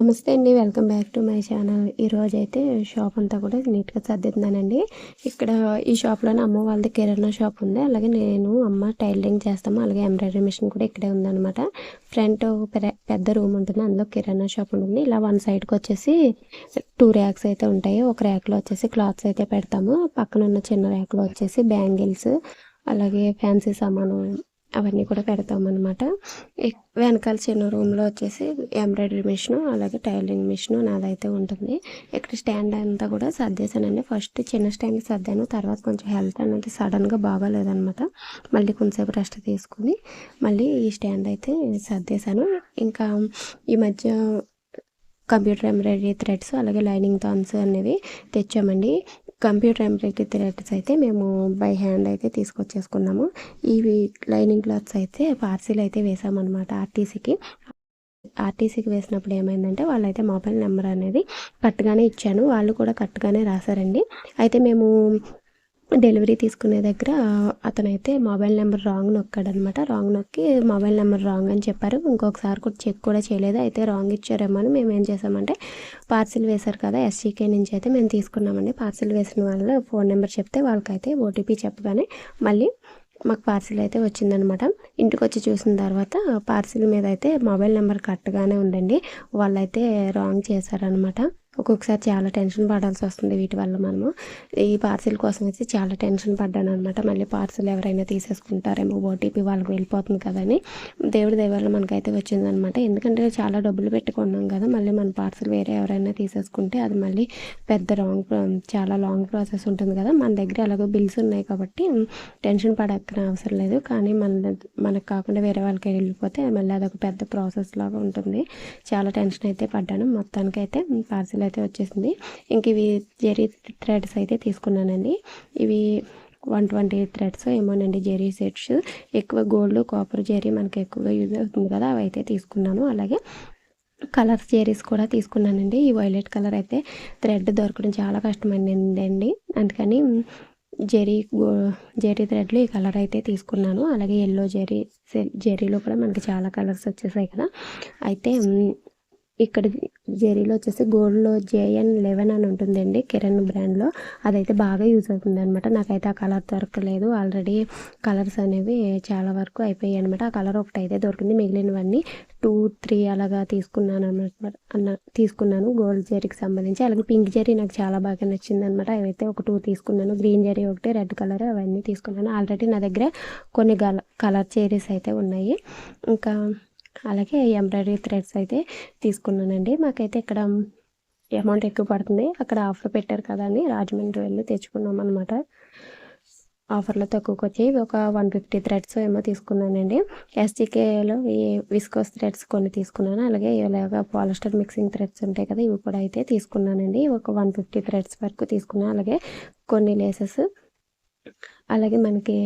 నమస్తే అండి welcome back to my channel. ఈరోజు అయితే షాప్ అంతా కూడా నీట్గా సర్దిద్దానండి ఇక్కడ ఈ షాప్లోనే అమ్మ వాళ్ళది కిరాణా షాప్ ఉంది. అలాగే నేను అమ్మ టైలరింగ్ చేస్తాము. అలాగే ఎంబ్రాయిడరీ మిషన్ కూడా ఇక్కడే ఉందన్నమాట. ఫ్రంట్ పెద్ద రూమ్ ఉంటుంది. అందులో కిరాణా షాప్ ఉంటుంది. ఇలా వన్ సైడ్కి వచ్చేసి టూ ర్యాక్స్ అయితే ఉంటాయి. ఒక ర్యాక్లో వచ్చేసి క్లాత్స్ అయితే పెడతాము. పక్కన ఉన్న చిన్న ర్యాక్లో వచ్చేసి బ్యాంగిల్స్ అలాగే ఫ్యాన్సీ సామాను అవన్నీ కూడా పెడతామన్నమాట. వెనకాల చిన్న రూమ్లో వచ్చేసి ఎంబ్రాయిడరీ మిషను అలాగే టైలరింగ్ మిషన్ నాదైతే ఉంటుంది. ఇక్కడ స్టాండ్ అంతా కూడా సర్దేశానండి. ఫస్ట్ చిన్న స్టాండ్ సర్దాను తర్వాత కొంచెం హెల్త్ అనేది సడన్గా బాగాలేదనమాట మళ్ళీ కొంతసేపు రెస్ట్ తీసుకుని మళ్ళీ ఈ స్టాండ్ అయితే సర్దేశాను. ఇంకా ఈ మధ్య కంప్యూటర్ ఎంబ్రాయిడరీ థ్రెడ్స్ అలాగే లైనింగ్ థాన్స్ అనేవి తెచ్చామండి. కంప్యూటర్ ఎంబ్రాయిడరీ థ్రెడ్స్ అయితే మేము బై హ్యాండ్ అయితే తీసుకొచ్చేసుకున్నాము. ఇవి లైనింగ్ క్లాత్స్ అయితే పార్సిల్ అయితే వేసామన్నమాట ఆర్టీసీకి. ఆర్టీసీకి వేసినప్పుడు ఏమైందంటే వాళ్ళైతే మొబైల్ నెంబర్ అనేది కరెక్ట్గానే ఇచ్చాను వాళ్ళు కూడా కరెక్ట్గానే రాశారండి. అయితే మేము డెలివరీ తీసుకునే దగ్గర అతనైతే మొబైల్ నెంబర్ రాంగ్ నొక్కాడనమాట. రాంగ్ నొక్కి మొబైల్ నెంబర్ రాంగ్ అని చెప్పారు. ఇంకొకసారి కూడా చెక్ కూడా చేయలేదు. అయితే రాంగ్ ఇచ్చారేమో అని మేము ఏం చేసామంటే పార్సిల్ వేశారు కదా ఎస్సీకే నుంచి అయితే మేము తీసుకున్నామండి. పార్సిల్ వేసిన వాళ్ళ ఫోన్ నెంబర్ చెప్తే వాళ్ళకైతే ఓటీపీ చెప్పగానే మళ్ళీ మాకు పార్సిల్ అయితే వచ్చిందనమాట. ఇంటికి వచ్చి చూసిన తర్వాత పార్సిల్ మీద అయితే మొబైల్ నెంబర్ కరెక్ట్గానే ఉందండి. వాళ్ళైతే రాంగ్ చేశారనమాట. ఒక్కొక్కసారి చాలా టెన్షన్ పడాల్సి వస్తుంది వీటి వల్ల మనము. ఈ పార్సిల్ కోసం అయితే చాలా టెన్షన్ పడ్డాను అనమాట మళ్ళీ పార్సిల్ ఎవరైనా తీసేసుకుంటారేమో ఓటీపీ వాళ్ళకి వెళ్ళిపోతుంది కదని దేవుడి దయవల్ల మనకైతే వచ్చిందనమాట ఎందుకంటే చాలా డబ్బులు పెట్టుకున్నాం కదా మళ్ళీ మన పార్సిల్ వేరే ఎవరైనా తీసేసుకుంటే అది మళ్ళీ పెద్ద రాంగ్ చాలా లాంగ్ ప్రాసెస్ ఉంటుంది కదా. మన దగ్గర అలాగే బిల్స్ ఉన్నాయి కాబట్టి టెన్షన్ పడక్కన అవసరం లేదు. కానీ మన మనకు కాకుండా వేరే వాళ్ళకి వెళ్ళిపోతే మళ్ళీ అదొక పెద్ద ప్రాసెస్ లాగా ఉంటుంది. చాలా టెన్షన్ అయితే పడ్డాను. మొత్తానికైతే పార్సిల్ అయితే వచ్చేసింది. ఇంక ఇవి జెరీ థ్రెడ్స్ అయితే తీసుకున్నానండి. ఇవి వన్ ట్వంటీ థ్రెడ్స్ ఏమోనండి జెరీ సెట్స్. ఎక్కువ గోల్డ్ కాపర్ జెరీ మనకి ఎక్కువగా యూజ్ అవుతుంది కదా అవి అయితే తీసుకున్నాను. అలాగే కలర్స్ జెరీస్ కూడా తీసుకున్నానండి. ఈ వైలెట్ కలర్ అయితే థ్రెడ్ దొరకడం చాలా కష్టమైందండి. అందుకని జెరీ జెరీ థ్రెడ్లు ఈ కలర్ అయితే తీసుకున్నాను. అలాగే ఎల్లో జెరీ జెరీలో కూడా మనకి చాలా కలర్స్ వచ్చేసాయి కదా. అయితే ఇక్కడ జెరీలో వచ్చేసి గోల్డ్లో జేఎన్ లెవెన్ అని ఉంటుందండి కిరణ్ బ్రాండ్లో. అదైతే బాగా యూజ్ అవుతుంది అనమాట నాకైతే ఆ కలర్ దొరకలేదు. ఆల్రెడీ కలర్స్ అనేవి చాలా వరకు అయిపోయాయి అనమాట ఆ కలర్ ఒకటి అయితే దొరికింది. మిగిలినవన్నీ టూ త్రీ అలాగా తీసుకున్నాను అనమాట అన్న తీసుకున్నాను గోల్డ్ జెరీకి సంబంధించి. అలాగే పింక్ జెరీ నాకు చాలా బాగా నచ్చింది అనమాట అవైతే ఒక టూ తీసుకున్నాను. గ్రీన్ జెరీ ఒకటి రెడ్ కలర్ అవన్నీ తీసుకున్నాను. ఆల్రెడీ నా దగ్గర కొన్ని కలర్ జెరీస్ అయితే ఉన్నాయి. ఇంకా అలాగే ఎంబ్రాయిడరీ థ్రెడ్స్ అయితే తీసుకున్నానండి. మాకైతే ఇక్కడ అమౌంట్ ఎక్కువ పడుతుంది. అక్కడ ఆఫర్ పెట్టారు కదా అని రాజమండ్రి వెళ్ళి తెచ్చుకున్నాం అనమాట ఆఫర్లో తక్కువకి వచ్చి ఒక వన్ ఫిఫ్టీ థ్రెడ్స్ ఏమో తీసుకున్నానండి. ఎస్టీకేలో ఈ విస్కోస్ థ్రెడ్స్ కొన్ని తీసుకున్నాను. అలాగే ఇలాగ పాలిస్టర్ మిక్సింగ్ థ్రెడ్స్ ఉంటాయి కదా ఇవి కూడా అయితే తీసుకున్నానండి. ఒక వన్ ఫిఫ్టీ థ్రెడ్స్ వరకు తీసుకున్నాను. అలాగే కొన్ని లేసెస్. అలాగే మనకి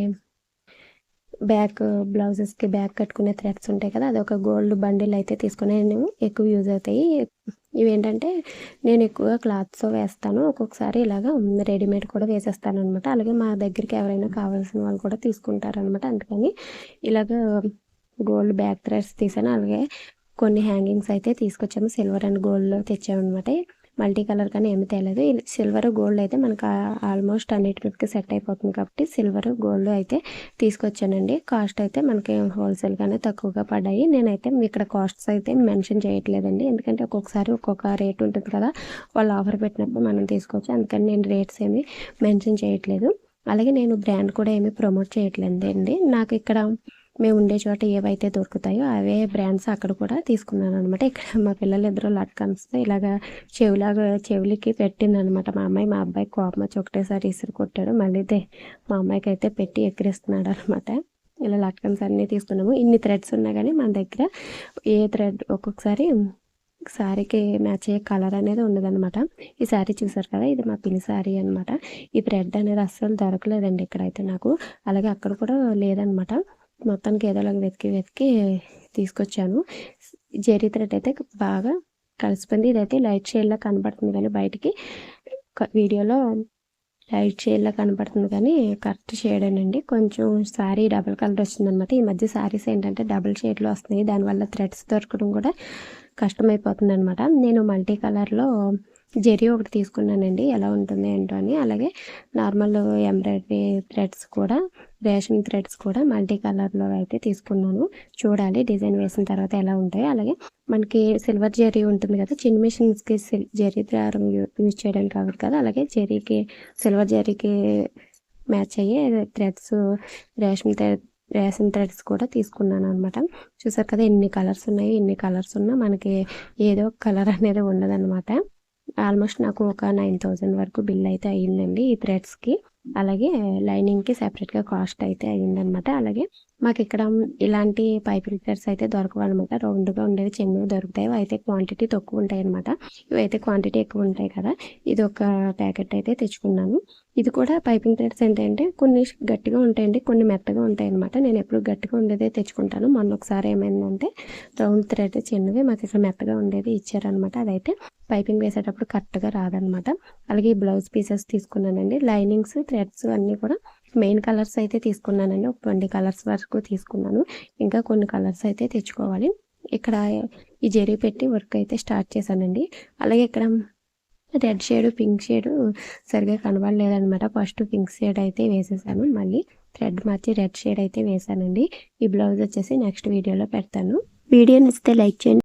బ్యాక్ బ్లౌజెస్కి బ్యాక్ కట్టుకునే థ్రెడ్స్ ఉంటాయి కదా అది ఒక గోల్డ్ బండిల్ అయితే తీసుకునే ఎక్కువ యూజ్ అవుతాయి. ఇవేంటంటే నేను ఎక్కువగా క్లాత్స్ వేస్తాను ఒక్కొక్కసారి ఇలాగా రెడీమేడ్ కూడా వేసేస్తాను అనమాట అలాగే మా దగ్గరికి ఎవరైనా కావాల్సిన వాళ్ళు కూడా తీసుకుంటారనమాట అందుకని ఇలాగ గోల్డ్ బ్యాక్ థ్రెడ్స్ తీసాను. అలాగే కొన్ని హ్యాంగింగ్స్ అయితే తీసుకొచ్చాము సిల్వర్ అండ్ గోల్డ్లో తెచ్చామన్నమాట. మల్టీ కలర్ కానీ ఏమి తేలేదు. సిల్వర్ గోల్డ్ అయితే మనకు ఆల్మోస్ట్ అన్నిటికి సెట్ అయిపోతుంది కాబట్టి సిల్వర్ గోల్డ్ అయితే తీసుకొచ్చానండి. కాస్ట్ అయితే మనకి హోల్సేల్గానే తక్కువగా పడ్డాయి. నేనైతే ఇక్కడ కాస్ట్స్ అయితే మెన్షన్ చేయట్లేదండి. ఎందుకంటే ఒక్కొక్కసారి ఒక్కొక్క రేట్ ఉంటుంది కదా వాళ్ళు ఆఫర్ పెట్టినప్పుడు మనం తీసుకోవచ్చు. అందుకని నేను రేట్స్ ఏమి మెన్షన్ చేయట్లేదు. అలాగే నేను బ్రాండ్ కూడా ఏమి ప్రమోట్ చేయట్లేదండి. నాకు ఇక్కడ మేము ఉండే చోట ఏవైతే దొరుకుతాయో అవే బ్రాండ్స్ అక్కడ కూడా తీసుకున్నాను అనమాట ఇక్కడ మా పిల్లలు ఇద్దరు లట్కన్స్ ఇలాగా చెవిలాగా చెవులకి పెట్టిందనమాట మా అమ్మాయి మా అబ్బాయి కోపం వచ్చి ఒకటేసారి ఇసురు కొట్టాడు. మళ్ళీ మా అమ్మాయికి అయితే పెట్టి ఎక్కిరిస్తున్నాడు అనమాట ఇలా లట్కన్స్ అన్నీ తీసుకున్నాము. ఇన్ని థ్రెడ్స్ ఉన్నా కానీ మన దగ్గర ఏ థ్రెడ్ ఒక్కొక్కసారి శారీకి మ్యాచ్ అయ్యే కలర్ అనేది ఉండదన్నమాట. ఈ శారీ చూసారు కదా ఇది మా పిన్ శారీ అనమాట ఈ థ్రెడ్ అనేది అస్సలు దొరకలేదండి ఇక్కడైతే నాకు. అలాగే అక్కడ కూడా లేదనమాట మొత్తానికి ఏదోలాగా వెతికి వెతికి తీసుకొచ్చాను. జెరీ థ్రెడ్ అయితే బాగా కలిసిపోయింది. ఇదైతే లైట్ షేడ్లా కనబడుతుంది కానీ బయటికి. వీడియోలో లైట్ షేడ్లా కనబడుతుంది కానీ కరెక్ట్ షేడ్ అండి కొంచెం శారీ డబుల్ కలర్ వచ్చిందనమాట. ఈ మధ్య శారీస్ ఏంటంటే డబుల్ షేడ్లో వస్తున్నాయి. దానివల్ల థ్రెడ్స్ దొరకడం కూడా కష్టమైపోతుంది అనమాట నేను మల్టీ కలర్లో జెరీ ఒకటి తీసుకున్నానండి. ఎలా ఉంటుంది ఏంటో అని. అలాగే నార్మల్ ఎంబ్రాయిడరీ థ్రెడ్స్ కూడా రేషన్ థ్రెడ్స్ కూడా మల్టీ కలర్లో అయితే తీసుకున్నాను. చూడాలి డిజైన్ వేసిన తర్వాత ఎలా ఉంటాయి. అలాగే మనకి సిల్వర్ జెరీ ఉంటుంది కదా చిన్న మిషన్స్కి జెరీ దారం యూజ్ చేయడానికి కావాలి కదా. అలాగే జెరీకి సిల్వర్ జెరీకి మ్యాచ్ అయ్యే threads ration thread ration threads కూడా తీసుకున్నాను అనమాట చూసారు కదా ఎన్ని కలర్స్ ఉన్నాయి ఎన్ని కలర్స్ ఉన్నా మనకి ఏదో కలర్ అనేది ఉండదన్నమాట. ఆల్మోస్ట్ నాకు ఒక నైన్ థౌజండ్ వరకు బిల్ అయితే అయ్యిందండి ఈ థ్రెడ్స్కి అలాగే లైనింగ్కి సెపరేట్గా కాస్ట్ అయితే అయ్యిందనమాట అలాగే మాకు ఇక్కడ ఇలాంటి పైప్ ఫిల్టర్స్ అయితే దొరకవు అనమాట రౌండ్గా ఉండేవి చిన్నవి దొరుకుతాయి. అయితే క్వాంటిటీ తక్కువ ఉంటాయి అనమాట ఇవైతే క్వాంటిటీ ఎక్కువ ఉంటాయి కదా. ఇది ఒక ప్యాకెట్ అయితే తెచ్చుకున్నాను. ఇది కూడా పైపింగ్ థ్రెడ్స్ ఏంటంటే కొన్ని గట్టిగా ఉంటాయండి కొన్ని మెత్తగా ఉంటాయి అనమాట నేను ఎప్పుడు గట్టిగా ఉండేదే తెచ్చుకుంటాను. మొన్న ఒకసారి ఏమైందంటే రౌండ్ థ్రెడ్ చిన్నవి మాకు ఇక్కడ మెత్తగా ఉండేది ఇచ్చారనమాట అదైతే పైపింగ్ వేసేటప్పుడు కరెక్ట్గా రాదనమాట. అలాగే ఈ బ్లౌజ్ పీసెస్ తీసుకున్నానండి. లైనింగ్స్ థ్రెడ్స్ అన్నీ కూడా మెయిన్ కలర్స్ అయితే తీసుకున్నానండి. ఒక ట్వంటీ కలర్స్ వరకు తీసుకున్నాను. ఇంకా కొన్ని కలర్స్ అయితే తెచ్చుకోవాలి. ఇక్కడ ఈ జరీ పెట్టి వర్క్ అయితే స్టార్ట్ చేశానండి. అలాగే ఇక్కడ రెడ్ షేడ్ పింక్ షేడ్ సరిగా కనబడలేదనమాట. ఫస్ట్ పింక్ షేడ్ అయితే వేసేసాను. మళ్ళీ థ్రెడ్ మార్చి రెడ్ షేడ్ అయితే వేసానండి ఈ బ్లౌజ్ వచ్చేసి నెక్స్ట్ వీడియోలో పెడతాను. వీడియో నచ్చితే లైక్ చేయండి.